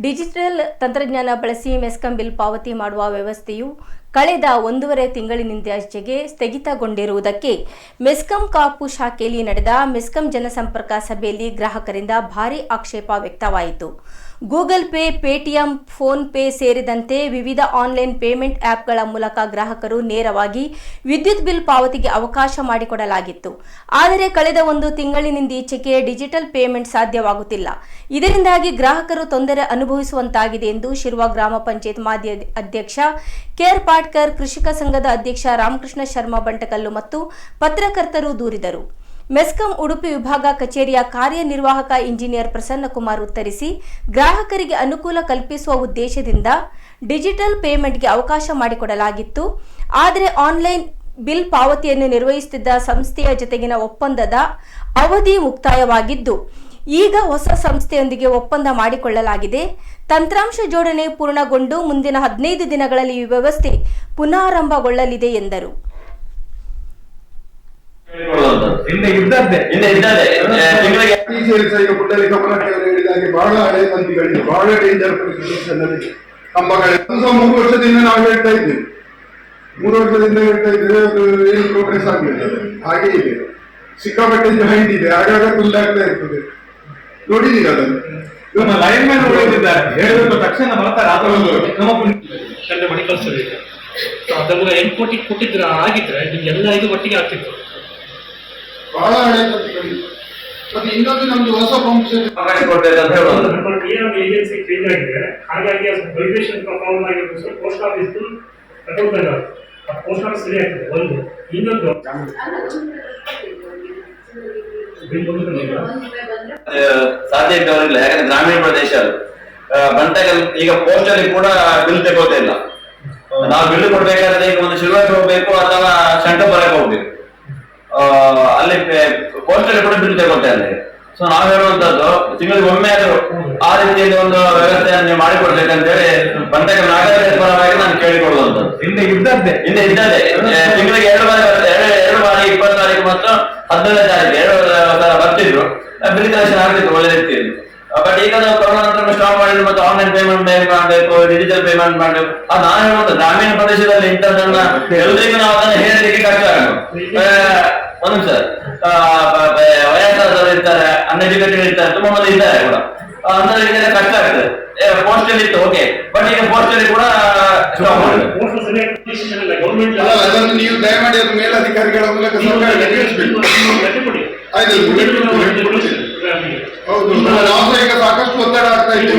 Digital ತಂತ್ರಜ್ಞಾನ ಬಳಸಿ MESCOM bill ಪಾವತಿ ಮಾಡುವ ವ್ಯವಸ್ಥೆಯು ಕಳೆದ ಒಂದೂವರೆ ತಿಂಗಳಿನಿಂದಾಚೆಗೆ ಸ್ಥಗಿತಗೊಂಡಿರುವುದಕ್ಕೆ ಮೆಸ್ಕಾಂ ಕಾಪು ಶಾಖೆಯಲ್ಲಿ ನಡೆದ ಮೆಸ್ಕಾಂ ಜನಸಂಪರ್ಕ ಸಭೆಯಲ್ಲಿ ಗ್ರಾಹಕರಿಂದ ಭಾರೀ ಆಕ್ಷೇಪ ವ್ಯಕ್ತವಾಯಿತು. Google Pay, Paytm, PhonePe ಸೇರಿದಂತೆ ವಿವಿಧ ಆನ್ಲೈನ್ ಪೇಮೆಂಟ್ ಆಪ್ಗಳ ಮೂಲಕ ಗ್ರಾಹಕರು ನೇರವಾಗಿ ವಿದ್ಯುತ್ ಬಿಲ್ ಪಾವತಿಗೆ ಅವಕಾಶ ಮಾಡಿಕೊಡಲಾಗಿತ್ತು. ಆದರೆ ಕಳೆದ ಒಂದು ತಿಂಗಳಿನಿಂದೀಚೆಗೆ ಡಿಜಿಟಲ್ ಪೇಮೆಂಟ್ ಸಾಧ್ಯವಾಗುತ್ತಿಲ್ಲ. ಇದರಿಂದಾಗಿ ಗ್ರಾಹಕರು ತೊಂದರೆ ಅನುಭವಿಸುವಂತಾಗಿದೆ ಎಂದು ಶಿರುವ ಗ್ರಾಮ ಪಂಚಾಯತ್ ಮಾಧ್ಯ ಅಧ್ಯಕ್ಷ ಕೆಆರ್ ಪಾಟ್ಕರ್ ಕೃಷಿಕ ಸಂಘದ ಅಧ್ಯಕ್ಷ ರಾಮಕೃಷ್ಣ ಶರ್ಮಾ ಬಂಟಕಲ್ಲು ಮತ್ತು ಪತ್ರಕರ್ತರು ದೂರಿದರು. ಮೆಸ್ಕಾಂ ಉಡುಪಿ ವಿಭಾಗ ಕಚೇರಿಯ ಕಾರ್ಯನಿರ್ವಾಹಕ ಇಂಜಿನಿಯರ್ ಪ್ರಸನ್ನಕುಮಾರ್ ಉತ್ತರಿಸಿ, ಗ್ರಾಹಕರಿಗೆ ಅನುಕೂಲ ಕಲ್ಪಿಸುವ ಉದ್ದೇಶದಿಂದ ಡಿಜಿಟಲ್ ಪೇಮೆಂಟ್ಗೆ ಅವಕಾಶ ಮಾಡಿಕೊಡಲಾಗಿತ್ತು. ಆದರೆ ಆನ್ಲೈನ್ ಬಿಲ್ ಪಾವತಿಯನ್ನು ನಿರ್ವಹಿಸುತ್ತಿದ್ದ ಸಂಸ್ಥೆಯ ಜೊತೆಗಿನ ಒಪ್ಪಂದದ ಅವಧಿ ಮುಕ್ತಾಯವಾಗಿದ್ದು ಈಗ ಹೊಸ ಸಂಸ್ಥೆಯೊಂದಿಗೆ ಒಪ್ಪಂದ ಮಾಡಿಕೊಳ್ಳಲಾಗಿದೆ. ತಂತ್ರಾಂಶ ಜೋಡಣೆ ಪೂರ್ಣಗೊಂಡು ಮುಂದಿನ ಹದಿನೈದು ದಿನಗಳಲ್ಲಿ ಈ ವ್ಯವಸ್ಥೆ ಪುನರಾರಂಭಗೊಳ್ಳಲಿದೆ ಎಂದರು. ಮೂರು ವರ್ಷದಿಂದ ನಾವು ಹೇಳ್ತಾ ಇದ್ದೇವೆ. ಮೂರು ವರ್ಷದಿಂದ ಹೇಳ್ತಾ ಇದ್ದೇವೆ ಏನು ಪ್ರೋಗ್ರೆಸ್ ಆಗಲಿಲ್ಲ. ಹಾಗೆ ಇದೆ. ಸಿಕ್ಕಾಪಟ್ಟೆ ಜಾಯಿಂಟ್ ಇದೆ ಆಗಾಗ ತುಂಡಾಗ್ತಾ ಇರ್ತದೆ. ನೋಡಿದ್ದೀರ ಅದನ್ನು ನಮ್ಮ ಲೈನ್ ಮ್ಯಾನ್ ಉಳಿದಿದ್ದಾರೆ. ಹೇಳಿದ ತಕ್ಷಣ ಬರ್ತಾರೆ ಅದು ಒಂದು ನಮ್ಮ ಪುಣ್ಯ. ಕನ್ನಡ ಮೆಡಿಕಲ್ ಸ್ಟೋರ್ ಸೊ ಅದೆಲ್ಲ ಎಂಟು ಕೋಟಿ ಕೊಟ್ಟಿದ್ರೆ ಆಗಿದ್ರೆ ನಿಮ್ಗೆಲ್ಲ ಇದು ಒಟ್ಟಿಗೆ ಆಗ್ತಿತ್ತು. ಬಹಳ ಹಳೆ ಮತ್ತೆ ಇನ್ನೊಂದು ನಮ್ದು ಹೊಸ ಫಂಕ್ಷನ್ ಏಜೆನ್ಸಿ ಚೇಂಜ್ ಆಗಿದೆ. ಹಾಗಾಗಿ ಅದು ವೈಬ್ರೇಷನ್ ಪ್ರಾಬ್ಲಮ್ ಆಗಿರೋದು ಪೋಸ್ಟ್ ಆಫೀಸ್ ತಗೊಳ್ಬೇಕು ಆ ಪೋಸ್ಟ್ ಆಫೀಸ್ ಸರಿ ಆಗ್ತದೆ. ಒಂದು. ಇನ್ನೊಂದು. ಸಾಧ್ಯ ಇದ್ದವರಿಲ್ಲ ಯಾಕಂದ್ರೆ ಗ್ರಾಮೀಣ ಪ್ರದೇಶ ಅದು. ಈಗ ಪೋಸ್ಟ್ ಅಲ್ಲಿ ಕೂಡ ಬಿಲ್ ತಗೋತಾ ಇಲ್ಲ. ನಾವು ಬಿಲ್ ಕೊಡ್ಬೇಕಾದ್ರೆ ಈಗ ಒಂದು ಶಿಲ್ವರ್ಗೆ ಹೋಗ್ಬೇಕು ಅಥವಾ ಸೆಂಟರ್ ಬರಕ್ ಹೋಗ್ಬೇಕು. ಆ, ಅಲ್ಲಿ ಪೋಸ್ಟ್ ಅಲ್ಲಿ ಕೂಡ ಬಿಲ್ ತಗೋತಾ ಇಲ್ಲ ಸೊ ನಾವು ಹೇಳುವಂತದ್ದು ತಿಂಗಳಿಗೆ ಒಮ್ಮೆ ಆದ್ರೂ ಆ ರೀತಿಯಲ್ಲಿ ಒಂದು ವ್ಯವಸ್ಥೆಯನ್ನು ಮಾಡಿಕೊಡ್ಬೇಕಂತ ಹೇಳಿ ಬಂಟಕಲ್ ನಾಗರಿಕ ಪರವಾಗಿ ನಾನು ಕೇಳಿಕೊಳ್ಳುವಂತದ್ದು. ಹಿಂದೆ ಇದ್ದದ್ದೇ ಹಿಂದೆ ಇದ್ದದ್ದೇ ತಿಂಗಳಿಗೆ ಎರಡು ಬಾರಿ ಎರಡು ಎರಡು ಬಾರಿ ಇಪ್ಪತ್ತು ತಾರೀಕು ಮತ್ತು ಹದಿನೈದನೇ ತಾರೀಕು ಎರಡು ಸಲ ಬರ್ತಿದ್ರು ಬಿಲ್ ಕಲೆಕ್ಷನ್ ಆಗ್ತಿತ್ತು ಒಳ್ಳೆ ರೀತಿಯಲ್ಲಿ ಬಟ್ ಈಗ ನಾವು ಕೊರೋನಾ ನಂತರ ಸ್ಟಾಪ್ ಮಾಡಿದ್ರು ಮತ್ತೆ ಆನ್ಲೈನ್ ಪೇಮೆಂಟ್ ಮಾಡಬೇಕು ಡಿಜಿಟಲ್ ಪೇಮೆಂಟ್ ಮಾಡಬೇಕು. ಅದು ನಾನು ಹೇಳುವಂತ ಗ್ರಾಮೀಣ ಪ್ರದೇಶದಲ್ಲಿ ಇಂಥದ್ದನ್ನ ಎಲ್ರಿಗೂ ನಾವು ಅದನ್ನ ಹೇಳಲಿಕ್ಕೆ ಕಷ್ಟ ಆಗುತ್ತೆ ಒಂದು ಸರ್ ಆ, ಬ- ಬ- ವಯಸ್ಸಾದವರು ಇರ್ತಾರೆ ಅನ್ಎಜುಕೇಟೆಡ್ ಇರ್ತಾರೆ ತುಂಬಾ ಮಂದಿ ಇದ್ದಾರೆ ಕೂಡ. ಅಂತವರಿಗೆಲ್ಲ ಕಷ್ಟ ಆಗ್ತದೆ. ಪೋಸ್ಟ್ ಅಲ್ಲಿ ಇತ್ತು ಓಕೆ ಬಟ್ ಈಗ ಪೋಸ್ಟ್ ಅಲ್ಲಿ ಕೂಡ ಅದನ್ನು ನೀವು ದಯಮಾಡಿ ಅದು ಮೇಲಧಿಕಾರಿಗಳ ಮೂಲಕ ಸರ್ಕಾರಕ್ಕೆ ತಿಳಿಸ್ಬೇಕು. ಆಯ್ತು, ಹೌದು. ಈಗ ಸಾಕಷ್ಟು ಒತ್ತಡ ಆಗ್ತಾ ಇದೆ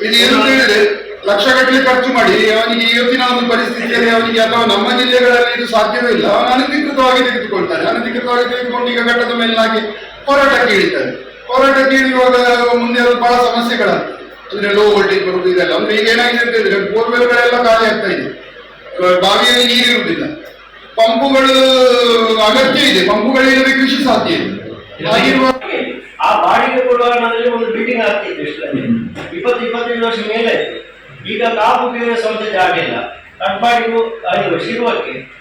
ಇದು ಏನು ಹೇಳಿದ್ರೆ ಲಕ್ಷಗಟ್ಟಲೆ ಖರ್ಚು ಮಾಡಿ ಅವನಿಗೆ ಇವತ್ತಿನ ಒಂದು ಪರಿಸ್ಥಿತಿಯಲ್ಲಿ ಅವನಿಗೆ ಅಥವಾ ನಮ್ಮ ಜಿಲ್ಲೆಗಳಲ್ಲಿ ಇದು ಸಾಧ್ಯವೇ ಇಲ್ಲ. ಅವನು ಅನಧಿಕೃತವಾಗಿ ತೆಗೆದುಕೊಳ್ತಾನೆ. ಅನಧಿಕೃತವಾಗಿ ತೆಗೆದುಕೊಂಡು ಈಗ ಘಟ್ಟದ ಮೇಲಾಗಿ ಹೋರಾಟಕ್ಕೆ ಇಳಿತಾನೆ ಹೋರಾಟಕ್ಕೆ ಇಳಿಯುವಾಗ ಮುಂದೆ ಅದು ಬಹಳ ಸಮಸ್ಯೆಗಳಾಗ್ತದೆ ಅಂದ್ರೆ ಲೋ ವೋಲ್ಟೇಜ್ ಬರುವುದು ಇದೆಲ್ಲ. ಅಂದ್ರೆ ಈಗ ಏನಾಗಿದೆ ಅಂತ ಹೇಳಿದ್ರೆ ಬೋರ್ವೆಲ್ಗಳೆಲ್ಲ ಖಾಲಿ ಆಗ್ತಾ ಇದೆ. ಬಾವಿಯಲ್ಲಿ ನೀರಿರುವುದಿಲ್ಲ. ಪಂಪುಗಳು ಅಗತ್ಯ ಇದೆ. ಪಂಪುಗಳಿಲ್ಲದೆ ಕೃಷಿ ಸಾಧ್ಯ ಇದೆ. ಹಾಗಿರುವ ಆ ಬಾಡಿಗೆ ಕೊಡುವಾಗ ನನ್ನಲ್ಲಿ ಒಂದು ಬಿಲ್ಡಿಂಗ್ ಆಗ್ತಿತ್ತು ಇಷ್ಟರಲ್ಲಿ. ಇಪ್ಪತ್ತು ಇಪ್ಪತ್ತೈದು ವರ್ಷ ಮೇಲೆ ಆಯ್ತು. ಈಗ ಕಾಪುಗೆ ಸಂಸ್ಥೆ ಜಾಗ ಇಲ್ಲ. ಕಟ್ಪಾಡಿಗೂ ಅದು ಶಿರುವಕ್ಕೆ